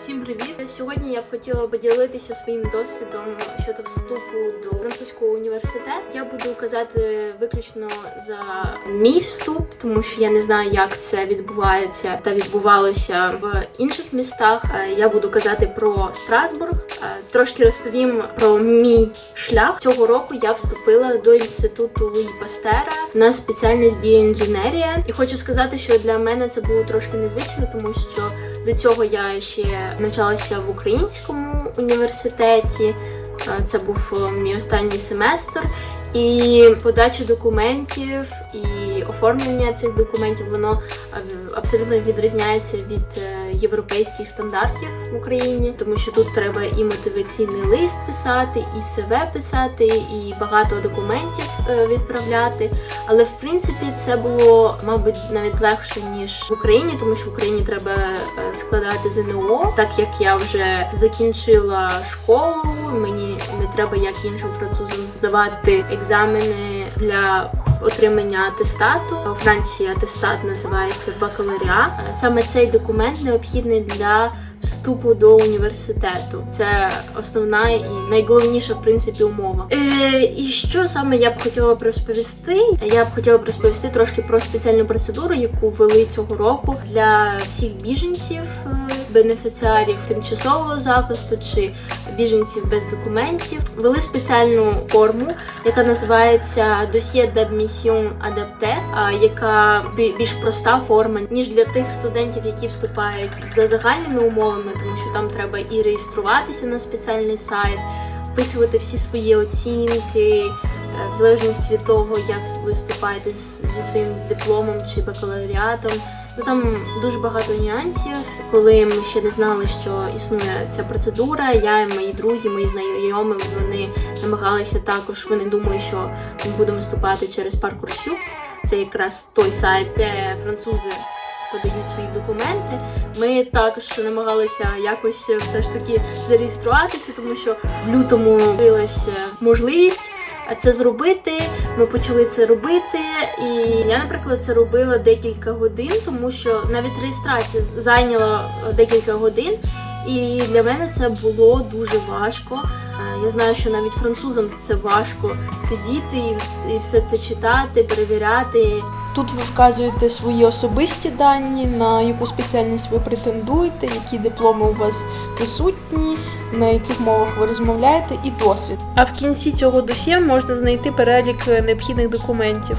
Всім привіт! Сьогодні я б хотіла поділитися своїм досвідом щодо вступу до французького університету. Я буду казати виключно за мій вступ, тому що я не знаю, як це відбувається та відбувалося в інших містах. Е, Я буду казати про Страсбург. Е, Трошки розповім про мій шлях. Цього року я вступила до інституту Луї Пастера на спеціальність біоінженерія. І хочу сказати, що для мене це було трошки незвично, тому що до цього я ще навчалася в українському університеті. Е, Це був е, мій останній семестр. І подача документів і оформлення цих документів воно е, абсолютно відрізняється від європейських стандартів в Україні, тому що тут треба і мотиваційний лист писати, і СВ писати, і багато документів е, відправляти. Але в принципі це було, мабуть, навіть легше ніж в Україні, тому що в Україні треба е, складати ЗНО, так як я вже закінчила школу. Мені не треба як іншим французам здавати екзамени для отримання атестату. У Франції атестат називається бакалавріат. Е, Саме цей документ необхідний для вступу до університету. Це основна і найголовніша в принципі умова. Е, і що саме я б хотіла б розповісти? Я б хотіла б розповісти трошки про спеціальну процедуру, яку ввели цього року для всіх біженців, бенефіціарів тимчасового захисту чи біженців без документів. Ввели спеціальну форму, яка називається досьє d'admission adapté, яка бі- більш проста форма ніж для тих студентів, які вступають за загальними умовами, тому що там треба і реєструватися на спеціальний сайт, вписувати всі свої оцінки. е, В залежності від того, як ви вступаєте зі своїм дипломом чи бакалавріатом, ну там дуже багато нюансів. Коли ми ще не знали, що існує ця процедура, я і мої друзі, мої знайомі, вони намагалися також. Вони думали, що ми будемо вступати через Паркурсю. Це якраз той сайт, де французи подають свої документи. Ми також намагалися якось все ж таки зареєструватися, тому що в лютому з'явилася можливість. Це зробити, ми почали це робити, і я, наприклад, це робила декілька годин, тому що навіть реєстрація зайняла е, декілька годин, і для мене це було дуже важко. Е, Я знаю, що навіть французам це важко сидіти і, і все це читати, перевіряти. Тут ви вказуєте свої особисті дані, на яку спеціальність ви претендуєте, які дипломи у вас присутні, на яких мовах ви розмовляєте, і досвід. А в кінці цього досьє можна знайти перелік необхідних документів.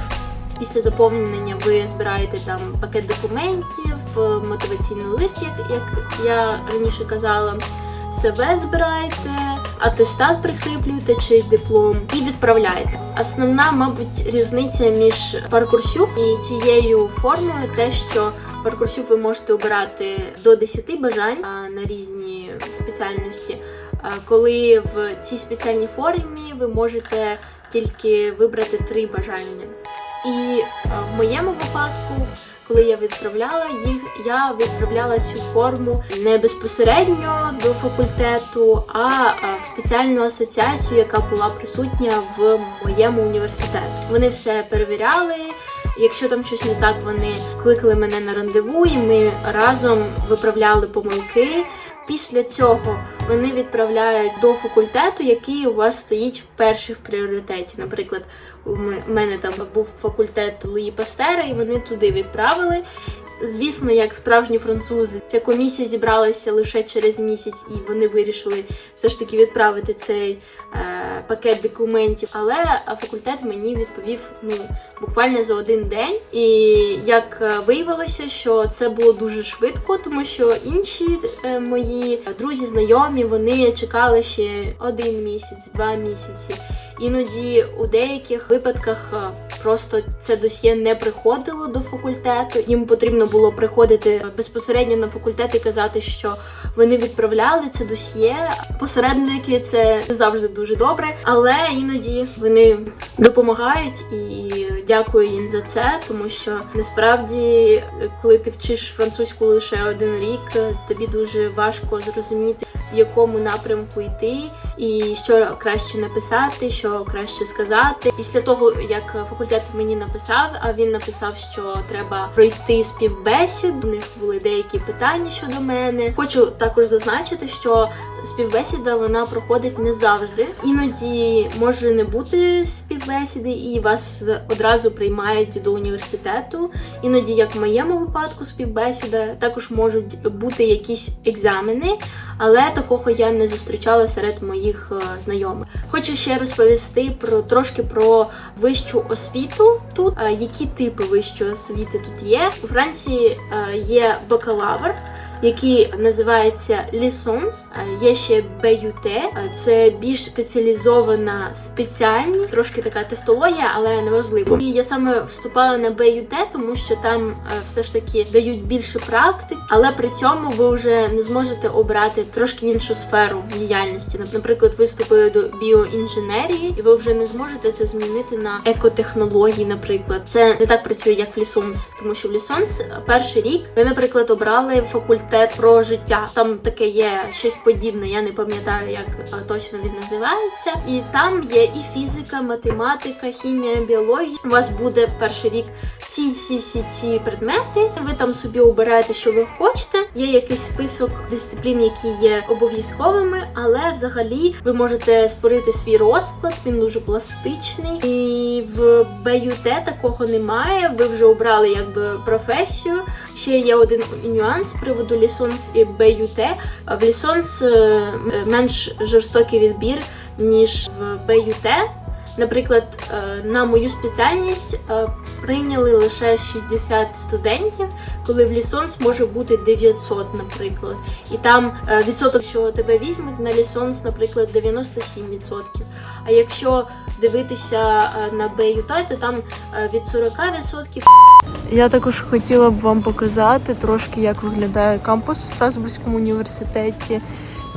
Після заповнення ви збираєте там пакет документів, е, мотиваційний лист, як, як я раніше казала, СВ збираєте, атестат прикріплюєте чи диплом і відправляєте. Основна, мабуть, різниця між паркурсю і цією формою те, що паркурсю ви можете обирати до 10 бажань на різні спеціальності. Коли в цій спеціальній формі ви можете тільки вибрати три бажання. І е, в моєму випадку, коли я відправляла їх, я відправляла цю форму не безпосередньо до факультету, а е, в спеціальну асоціацію, яка була присутня в моєму університеті. Вони все перевіряли. Якщо там щось не так, вони кликали мене на рандеву, і ми разом виправляли помилки. Після цього вони відправляють до факультету, який у вас стоїть в пріоритеті. Наприклад, у мене там був факультет Луї Пастера, і вони туди відправили. Звісно, як справжні французи, ця комісія зібралася лише через місяць, і вони вирішили все ж таки відправити цей е, пакет документів. Але е, факультет мені відповів ну буквально за один день. І як е, виявилося, що це було дуже швидко, тому що інші е, мої друзі, знайомі, вони чекали ще один місяць, два місяці. Іноді у деяких випадках е, просто це досьє не приходило до факультету. Їм потрібно було приходити безпосередньо на факультет і казати, що вони відправляли це досьє. Посередники це не завжди дуже добре, але іноді вони допомагають і дякую їм за це, тому що насправді, коли ти вчиш французьку лише один рік, тобі дуже важко зрозуміти, в якому напрямку йти. І що краще написати, що краще сказати. Після того, як факультет мені написав, а він написав, що треба пройти співбесіду. У них були деякі питання щодо мене. Хочу також зазначити, що співбесіда вона проходить не завжди. Іноді може не бути співбесіди, і вас одразу приймають до університету. Іноді, як в моєму випадку, співбесіда, також можуть бути якісь екзамени, але такого я не зустрічала серед моїх е, знайомих. Хочу ще розповісти про трошки про вищу освіту тут, е, які типи вищої освіти тут є. У Франції е, є бакалавр. Який називається лісонс, Е, є ще БЮТ, Е, це більш спеціалізована спеціальність, трошки така тефтологія, але неважливо. І я саме вступала на БЮТ, тому що там е, все ж таки дають більше практик, але при цьому ви вже не зможете обрати трошки іншу сферу діяльності. Наприклад, ви вступили до біоінженерії, і ви вже не зможете це змінити на екотехнології. Наприклад, це не так працює, як в лісонс, тому що в лісонс перший рік ви, наприклад, обрали факультет про життя. Там таке є щось подібне. Я не пам'ятаю, як е, точно він називається. І там є і фізика, математика, хімія, біологія. У вас буде перший рік всі всі всі ці предмети. Ви там собі обираєте, що ви хочете. Є якийсь список дисциплін, які є обов'язковими, але взагалі ви можете створити свій розклад. Він дуже пластичний. І в БЮТ такого немає. Ви вже обрали якби професію. Ще є один нюанс з приводу лісонс і БЮТ. В лісонс е, менш жорстокий відбір ніж в БЮТ. Наприклад, е, на мою спеціальність е, прийняли лише 60 студентів, коли в лісонс може бути 900, наприклад. І там відсоток, що тебе візьмуть на лісонс, наприклад, 97%. А якщо дивитися на БЮТ, то там від 40% Я також хотіла б вам показати трошки, як виглядає кампус в Страсбурзькому університеті.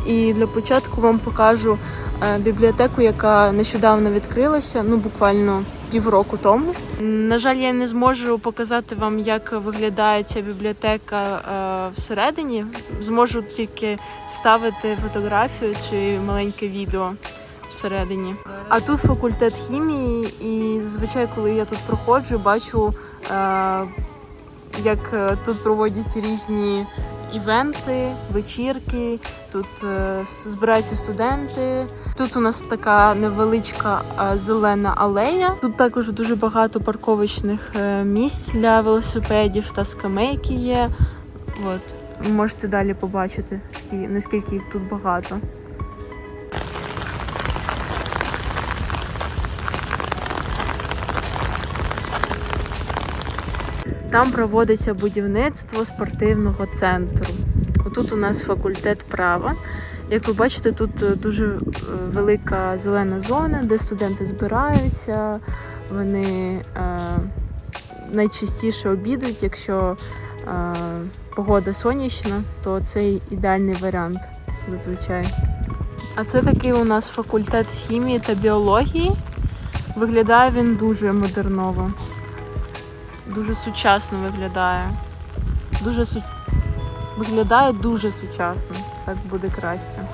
І для початку вам покажу е, бібліотеку, яка нещодавно відкрилася, ну буквально півроку тому. На жаль, я не зможу показати вам, як виглядає ця бібліотека е, всередині. Зможу тільки вставити фотографію чи маленьке відео всередині. А тут факультет хімії, і зазвичай, коли я тут проходжу, бачу, е, як е, тут проводять різні івенти, вечірки. Тут е, збираються студенти. Тут у нас така невеличка зелена алея. Тут також дуже багато парковочних місць для велосипедів та скамейки є. От. Можете далі побачити, наскільки їх тут багато. Там проводиться будівництво спортивного центру. Тут у нас факультет права. Як ви бачите, тут е, дуже е, велика зелена зона, де студенти збираються. Вони е, найчастіше обідують, якщо погода сонячна, то це ідеальний варіант зазвичай. А це такий у нас факультет хімії та біології. Виглядає він дуже модерново дуже сучасно виглядає. Дуже су... виглядає дуже сучасно, так буде краще.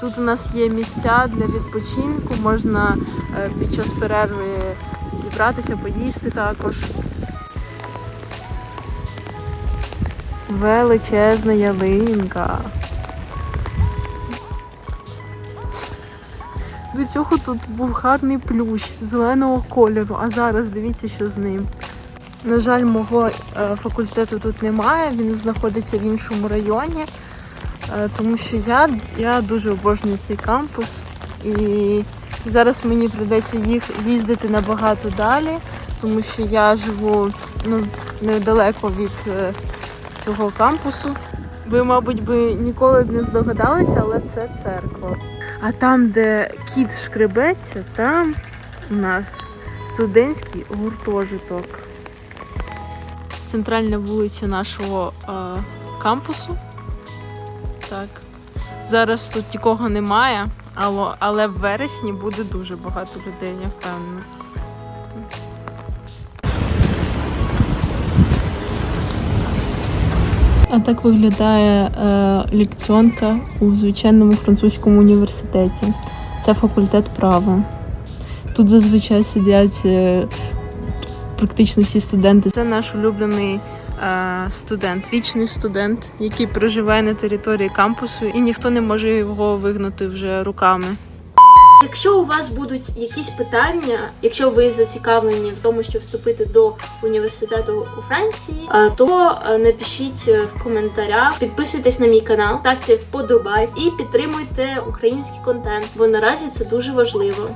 Тут у нас є місця для відпочинку, можна е, під час перерви зібратися, поїсти також. Величезна ялинка. До цього тут був гарний плющ зеленого кольору, а зараз дивіться, що з ним. На жаль, мого е, факультету тут немає, він знаходиться в іншому районі, е, тому що я, я дуже обожнюю цей кампус. І зараз мені прийдеться їх їздити набагато далі, тому що я живу ну, недалеко від е, цього кампусу. Ви, мабуть, би ніколи б не здогадалися, але це церква. А там, де кіт шкребеться, там у нас студентський гуртожиток центральна вулиця нашого е, кампусу. Так. Зараз тут нікого немає, але, в вересні буде дуже багато людей, я впевнена. А так виглядає е, лекціонка у звичайному французькому університеті. Це факультет права. Тут зазвичай сидять е, практично всі студенти. Це наш улюблений е, студент, вічний студент, який проживає на території кампусу, і ніхто не може його вигнати вже руками. Якщо у вас будуть якісь питання, якщо ви зацікавлені в тому, щоб вступити до університету у Франції, е, то е, напишіть в коментарях, підписуйтесь на мій канал, ставте вподобайк і підтримуйте український контент, бо наразі це дуже важливо.